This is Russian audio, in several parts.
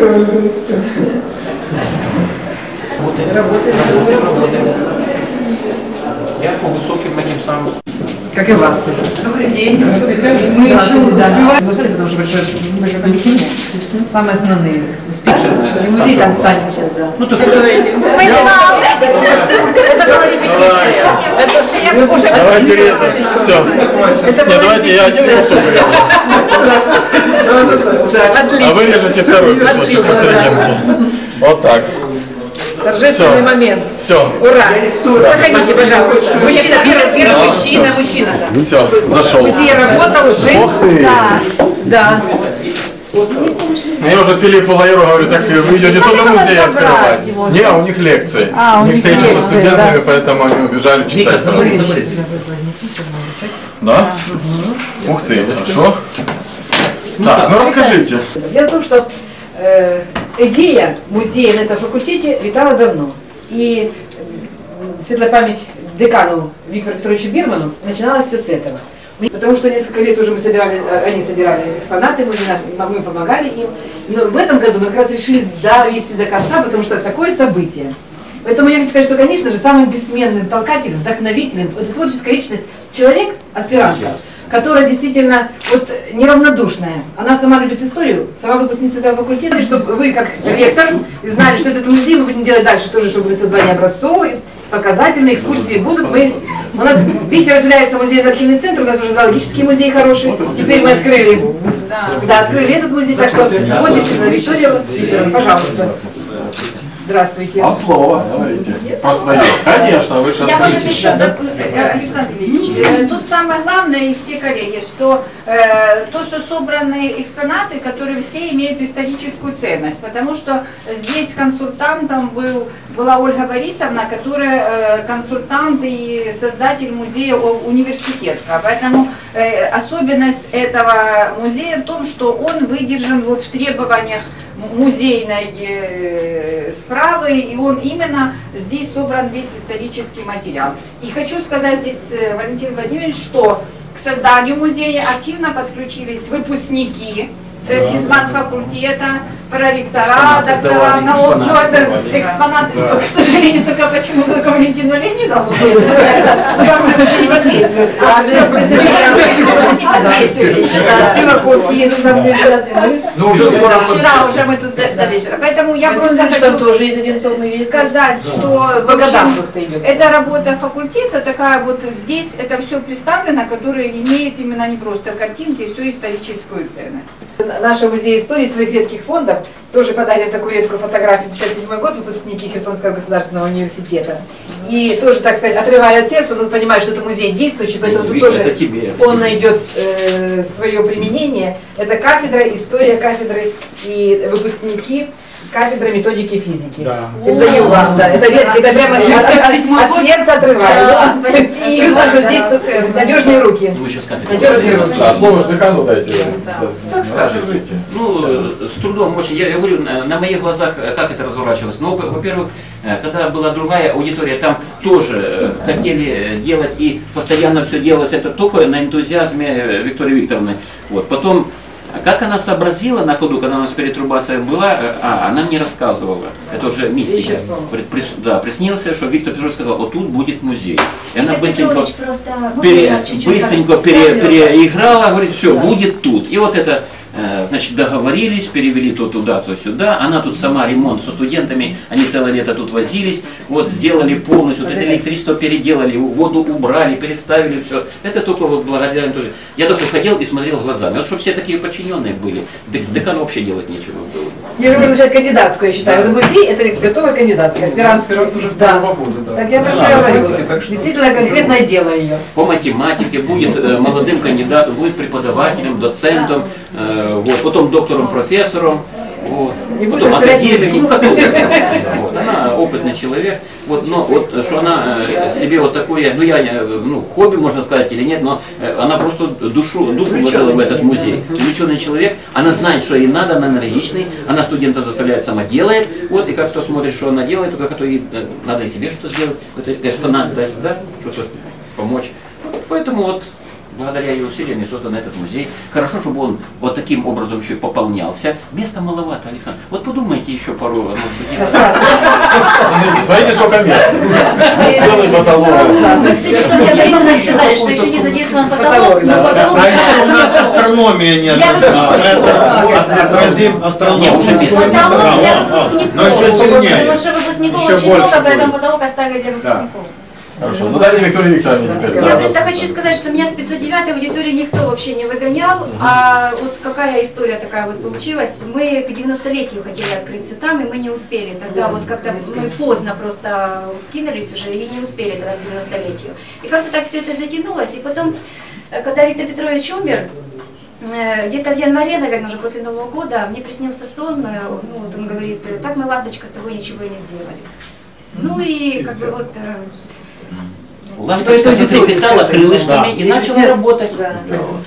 Работаем, работаем, работаем. Я по высоким этим самым Как и вас тоже. Добрый день. Мы еще успеваем. Потому что большое, большое помещение. Самые основные. Спикшерная. И музей там встанем сейчас, да. Ну, то, что... Мы знали. Это была репетиция. Это я уже... Давайте резать. Все. Не, была давайте я один репетиция. Отлично. А вы режете второй кусочек посерединке. Вот так. Торжественный Всё. момент. Все. Ура! Заходите, пожалуйста. Мужчина, первый, первый мужчина, мужчина. да. Все, зашел. Музей работал, жил. Ух ты! Да. Я уже Филиппу Лаиру говорю, так вы идете тоже музей открывать. Не, у них лекции. у них встреча со студентами, поэтому они убежали Вика, читать сразу. Да? Ух ты, хорошо. Так, ну расскажите. Дело в том, что э, идея музея на этом факультете витала давно. И м, светлая память декану Виктору Петровичу Бирману начиналось все с этого. Потому что несколько лет уже мы собирали, э, они собирали экспонаты, мы, мы помогали им. Но в этом году мы как раз решили довести до конца, потому что такое событие. Поэтому я хочу сказать, что, конечно же, самым бессменным толкателем, вдохновителем, это творческая личность, человек, аспирантка, которая действительно вот неравнодушная. Она сама любит историю, сама выпускница этого факультета, и чтобы вы, как ректор, знали, что этот музей мы будем делать дальше тоже, чтобы были созвания образцовые, показательные, экскурсии будут. Мы, у нас, видите, расширяется музейно-архивный центр, у нас уже зоологический музей хороший, теперь мы открыли, да, открыли этот музей, так что вот действительно, Виктория, пожалуйста. Здравствуйте. Вам слово, говорите. Про свое. Конечно, вы сейчас Я может еще, доп- э, Александр Ильич, э, тут самое главное и все коллеги, что э, то, что собраны экспонаты, которые все имеют историческую ценность, потому что здесь консультантом был, была Ольга Борисовна, которая э, консультант и создатель музея университетского, поэтому э, особенность этого музея в том, что он выдержан вот в требованиях музейной э, справы, и он именно здесь собран весь исторический материал. И хочу сказать здесь, э, Валентин Владимирович, что к созданию музея активно подключились выпускники э, физмат-факультета, проректора, доктора наук, экспонаты вот, э, сдавали. экспонаты, всё, к сожалению, только почему-то только Валентину Леонидовну. Ну, это вообще не подвесивают. А все не подвесивают. Да, Сиваковский, если там не. Ну, уже скоро Вчера уже мы тут до, до вечера. Поэтому я просто хочу сказать, что это работа факультета такая вот здесь это все представлено, которое имеет именно не просто картинки, всю историческую ценность. Наш музей истории своих редких фондов тоже подарим такую редкую фотографию 57 год, выпускники Херсонского государственного университета. И тоже, так сказать, отрывая от сердца, он понимает, что это музей действующий, поэтому тут тоже это тебе, это он тебе. найдет э, свое применение. Это кафедра, история кафедры и выпускники кафедры методики физики. Да. Передаю вам, да. Это, редко, это прямо от, от- от сердца отрываю. Чувствую, что здесь надежные руки. Ну, вы сейчас кафедру. Надежные руки. А слово декану дайте. Так скажите. Ну, э, с трудом очень. Я, я говорю, на, моих глазах, э, как это разворачивалось. Ну, во- во-первых, э, когда была другая аудитория, там тоже хотели делать, и постоянно все делалось это только на энтузиазме Виктории Викторовны. Вот. Потом, как она сообразила на ходу, когда у нас перетрубация была, э, а, она мне рассказывала, это уже мистика. Прис- да, приснился, что Виктор Петрович сказал, вот тут будет музей. И она Виктор быстренько можно пере- я чуть-чуть быстренько пере- переиграла, говорит, все, будет тут. И вот это, значит, договорились, перевели то туда, то сюда. Она тут сама ремонт со студентами, они целое лето тут возились, вот сделали полностью, вот это электричество переделали, воду убрали, переставили все. Это только вот благодаря тоже. Я только ходил и смотрел глазами. Вот чтобы все такие подчиненные были, дек- декану вообще делать нечего было. Я люблю начать кандидатскую, я считаю. Это музей, это готовая кандидатская. Аспирант. Аспирант уже Да. да. Так я про что говорю. Действительно конкретное дело ее. по математике, будет э, молодым кандидатом, будет преподавателем, доцентом, э, вот, потом доктором, профессором. Вот. Потом академиком, ну как Она опытный человек, вот, но вот что она э, себе вот такое, ну я, ну хобби можно сказать или нет, но э, она просто душу, душу вложила в этот музей. Увлеченный человек, она знает, что ей надо, она энергичный, она студентов заставляет, сама делает, вот, и как кто смотрит, что она делает, только как ей э, надо и себе что-то сделать, экспонат дать, да, что-то помочь. Поэтому вот благодаря ее усилиям и создан этот музей. Хорошо, чтобы он вот таким образом еще и пополнялся. Места маловато, Александр. Вот подумайте еще пару, быть, Смотрите, сколько мест. Сделай потолок. Вы, кстати, Софья Борисовна сказали, что еще не задействован потолок, но потолок... А еще у нас астрономия не Я отразим. астрономию. уже без. Потолок для выпускников. но еще сильнее. Потому что выпускников очень много, поэтому будет. потолок оставили для выпускников. Хорошо. Ну дайте Виктории Викторовне теперь. Я да. просто хочу сказать, что меня с 509 аудитории никто вообще не выгонял, а вот какая история такая вот получилась. Мы к 90-летию хотели открыться там, и мы не успели. Тогда вот как-то мы поздно просто кинулись уже и не успели тогда к 90-летию. И как-то так все это затянулось, и потом, э, когда Виктор Петрович умер, э, где-то в январе, наверное, уже после Нового года, мне приснился сон, э, ну вот он говорит, «Э, так мы, ласточка, с тобой ничего и не сделали. Ну и как бы вот... э, Ласточка затрепетала крылышками и начала работать. Да.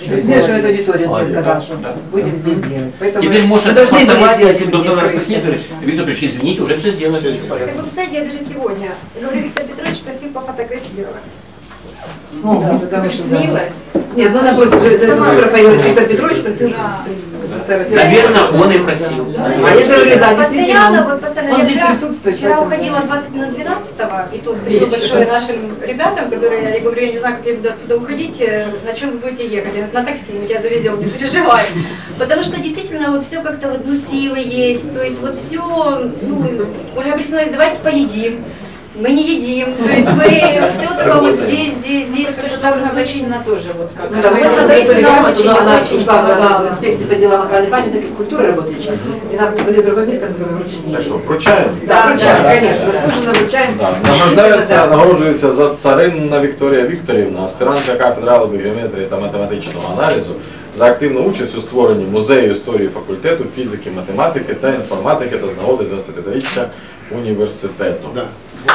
Извиняюсь, что эту аудиторию он сказал, что будем здесь делать. Поэтому Теперь фартовать, сделать если доктор говорит, Виктор Петрович, извините, уже все. Как вы представляете, я даже сегодня, говорю, Виктор Петрович просил пофотографировать. Ну, да, потому что. Снилось. Нет, ну она просто же Виктор Петрович просил. Наверное, он и просил. Ну, А я же говорю, да, постоянно, действительно, постоянно он здесь вчера, присутствует, Вчера поэтому- уходила 20 минут 12 и то спасибо Вечера. большое нашим ребятам, которые, я говорю, я не знаю, как я буду отсюда уходить, э, на чем вы будете ехать, на такси, мы тебя завезем, не переживай. Потому что действительно вот все как-то вот, ну, силы есть, то есть вот все, ну, Ольга Борисовна давайте поедим. Мы не едим, то есть мы все только вот здесь, здесь, здесь, Потому как-то что так Ольга очень Борисовна тоже вот как Ну, да, мы Ольга уже Борисовна говорили, очень, но она очень ушла в помогала. инспекции по делам охраны памяток и культуры работает сейчас. И нам выдает другое место, которое вручить не Так что, вручаем? Да, вручаем, конечно, заслуженно вручаем. Да. Награждаються, нагороджується за царинна Вікторія Вікторівна, аспірантка кафедри алгебри, геометрії та математичного аналізу, за активну участь у створенні музею історії факультету фізики, математики та інформатики та з нагоди 95-річчя університету. Да.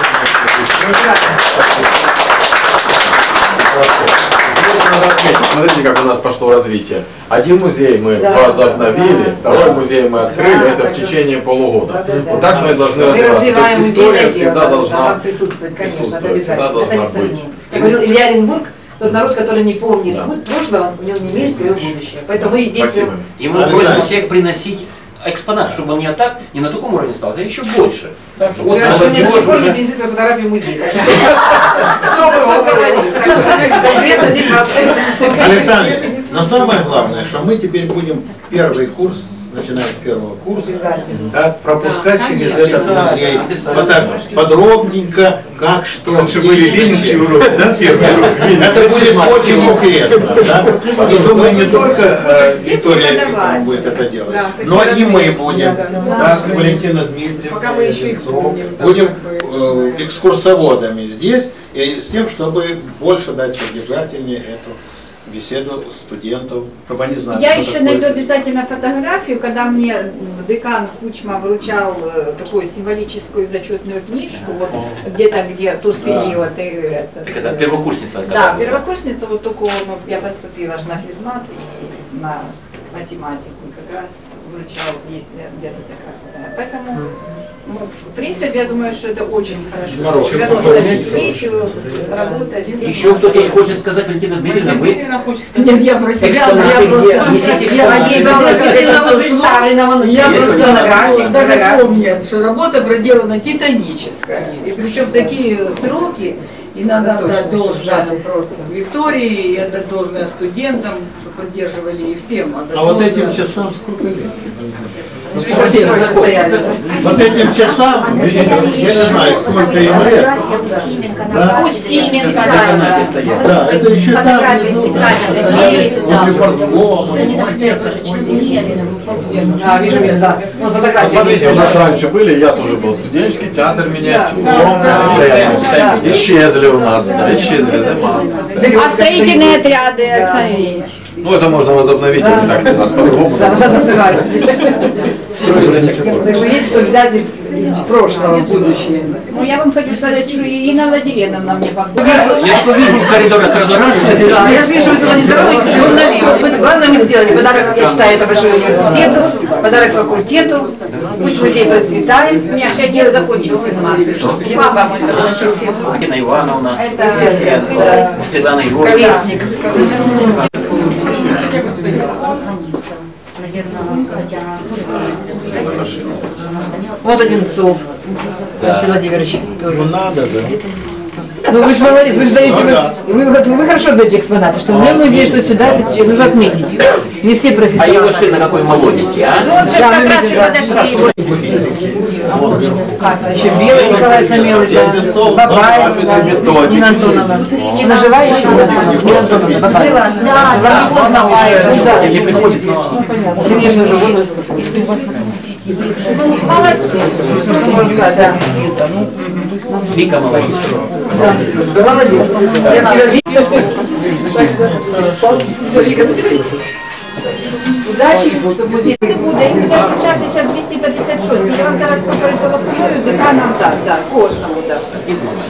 Здесь надо отметить, Смотрите, как у нас пошло развитие. Один музей мы Да. возобновили, Да. второй музей мы открыли, Да, это да, в да. течение полугода. Да, да, да. Вот так мы и должны Мы развиваться. То есть история музейное всегда дело, должна должна присутствовать, конечно, это присутствовать, всегда обязательно. Это должна быть. Как говорил Илья Оренбург, тот народ, который не помнит Да. прошлого, у него не имеет своего будущего. Поэтому мы действуем. И мы просим всех приносить экспонат, чтобы он не так, не на таком уровне стал, а еще больше. Так что вот Хорошо, мне до сих пор не свою фотографию в музей. Кто бы его говорил? Александр, но самое главное, что мы теперь будем первый курс, начиная с первого курса, да, пропускать Да, через конечно. этот музей. Вот так подробненько, как что, Раньше были ленинские уроки, да, первый урок? Это будет очень интересно. Да? И думаю, не только э, Виктория. Викторовна будет это делать, но и мы будем. да, Валентина Дмитриевна. Пока мы еще их помним, да, Будем э, экскурсоводами здесь, и с тем, чтобы больше дать содержательнее эту беседу студентов, чтобы они знали. Я еще найду это. обязательно фотографию, когда мне декан Кучма вручал э, такую символическую зачетную книжку, вот где-то где тот Да. период и этот. Так это первокурсница. Да, когда была. первокурсница, вот только ну, я поступила ж на физмат и на математику, и как раз вручал, есть где-то такая. Поэтому, ну, в принципе, я думаю, что это очень хорошо. Народ. 95-летию работать. Еще кто-то хочет сказать, Валентина Дмитриевна, вы Нет, я про себя, но я просто... Несите Я просто даже вспомнила, что работа проделана титаническая. И причем в такие сроки, и надо Это отдать точно, должное да, просто. Виктории, и отдать должное студентам, что поддерживали и всем. А вот должное. этим часам сколько лет? Да? Вот этим часам, я, я не знаю, сколько им лет. Да. на Устименко, да, канате да. стоят. Да, это еще там Фотографии внизу, да. возле да. тоже часы. А, вижу, да. Вот Вот фотографии. смотрите, у нас раньше были, я тоже был студенческий театр да, да. Исчезли у нас, да, исчезли, нема. А строительные отряды, Александр Ильич? Ну это можно возобновить, это так у нас по-другому. Да, называется. Так что есть что взять из, из прошлого в будущее. Ну, я вам хочу сказать, что Ирина Владимировна мне помогла. Я только вижу коридора сразу раз, Да, я же вижу, вы сегодня здоровы, берем налево. Главное, мы сделали подарок, я считаю, это большой университету, подарок факультету. Пусть музей процветает. У меня отец закончил физмас. Папа мой закончил физмас. Марина Ивановна, Это- Сесенко, да. Светлана Егоровна. Колесник. Вот Одинцов. Валентин Владимирович тоже. Надо же. Ну вы же молодец, вы же даете, вы, вы, вы хорошо даете экспонаты, что мне в музей, что сюда, это все нужно отметить. Не все А профессионалы. его шина какой молоденький, а? Ну, он же Да, как раз и подошли. А еще Белый Николай Самелый, да. Бабаева, да. Нина Антоновна. Она жива еще, Нина Антоновна? Нина Бабаева. Да, Бабаева. Ну да, Не приходит. ну понятно. Конечно, уже возраст. Молодцы. Вика молодец. Да, молодец. Я тебя. Так все, Вика, ну тебе удачи, чтобы музей... Буде, і хотять початися 256. Я вам зараз порекомендую деканам. Так, да, кожному, да. І з мамою.